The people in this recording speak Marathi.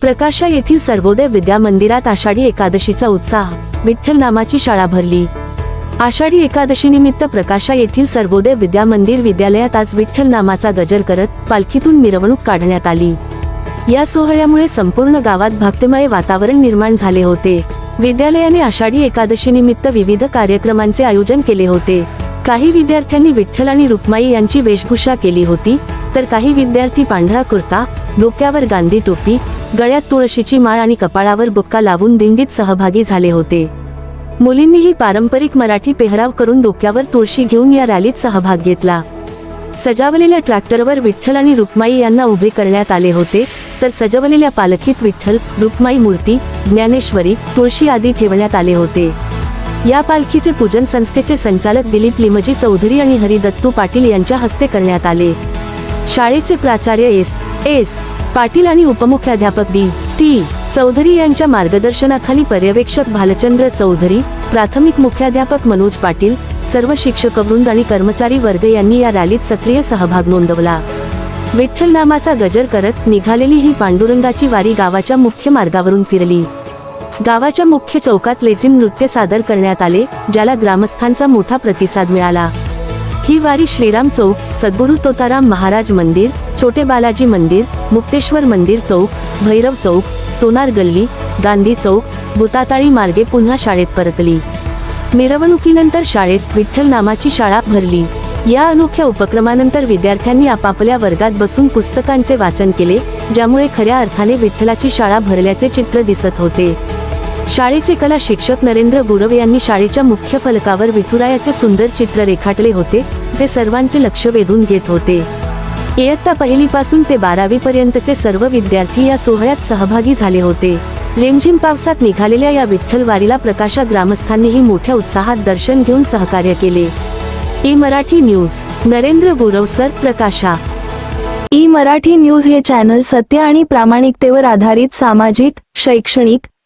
प्रकाशा येथील सर्वोदय विद्या मंदिरात आषाढी एकादशीचा उत्साह. विठ्ठल नामाची शाळा भरली. आषाढी एकादशी निमित्त प्रकाशा येथील सर्वोदय विद्या मंदिर विद्यालयात आज विठ्ठल नामाचा गजर करत पालखीतून मिरवणूक काढण्यात आली. या सोहळ्यामुळे संपूर्ण गावात भक्तिमय वातावरण निर्माण झाले होते. विद्यालयाने आषाढी एकादशी निमित्त विविध कार्यक्रमांचे आयोजन केले होते. काही विद्यार्थ्यांनी विठ्ठल आणि रुक्माई यांची वेशभूषा केली होती तर काही विद्यार्थी पांढरा कुर्ता डोक्यावर गांधी टोपी गळ्यात तुळशीची माळ आणि कपाळावर बुक्का लावून दिंडीत सहभागी झाले होते. मुलींनीही पारंपरिक मराठी पेहराव करून डोक्यावर तुळशी घेऊन या रॅलीत सहभाग घेतला. सजावलेल्या ट्रॅक्टरवर विठ्ठल आणि रुक्माई यांना उभे करण्यात आले होते तर सजवलेल्या पालखीत विठ्ठल रुक्माई मूर्ती ज्ञानेश्वरी तुळशी आदी ठेवण्यात आले होते. या पालखीचे पूजन संस्थेचे संचालक दिलीप लिमजी चौधरी आणि हरिदत्तू पाटील यांच्या हस्ते करण्यात आले. शाळेचे प्राचार्य एस. एस. पाटील आणि उपमुख्याध्यापक डी. टी. चौधरी यांच्या मार्गदर्शनाखाली पर्यवेक्षक भालचंद्र चौधरी प्राथमिक मुख्याध्यापक मनोज पाटील सर्व शिक्षकवृंद आणि कर्मचारी वर्ग यांनी या रॅलीत सक्रिय सहभाग नोंदवला. विठ्ठल नामाचा गजर करत निघालेली ही पांडुरंगाची वारी गावाच्या मुख्य मार्गावरून फिरली. गावाच्या मुख्य चौकात लेझिम नृत्य सादर करण्यात आले ज्याला ग्रामस्थांचा मोठा प्रतिसाद मिळाला. ही वारी श्रीराम चौक सद्गुरू तोताराम महाराज मंदिर छोटे बालाजी मंदिर मुक्तेश्वर मंदिर चौक भैरव चौक सोनार गल्ली गांधी चौक बुताताळी मार्गे पुन्हा शाळेत परतली. मिरवणुकीनंतर शाळेत विठ्ठल नामाची शाळा भरली. या अनोख्या उपक्रमानंतर विद्यार्थ्यांनी आपापल्या वर्गात बसून पुस्तकांचे वाचन केले ज्यामुळे खऱ्या अर्थाने विठ्ठलाची शाळा भरल्याचे चित्र दिसत होते. शाळेचे कला शिक्षक नरेंद्र गुरव यांनी शाळेच्या मुख्य फलकावर विठुरायाचे सुंदर चित्र रेखाटले होते जे सर्वांचे लक्ष वेधून घेत होते. इयत्ता पहिलीपासून ते बारावी पर्यंतचे सर्व विद्यार्थी या सोहळ्यात सहभागी झाले होते. रेमझिम पावसात निघालेल्या या विठ्ठल वारीला प्रकाशा ग्रामस्थांनीही मोठ्या उत्साहात दर्शन घेऊन सहकार्य केले. E Marathi news Narendra Gurav sir प्रकाशा. ई मराठी न्यूज हे चॅनल सत्य आणि प्रामाणिकतेवर आधारित सामाजिक शैक्षणिक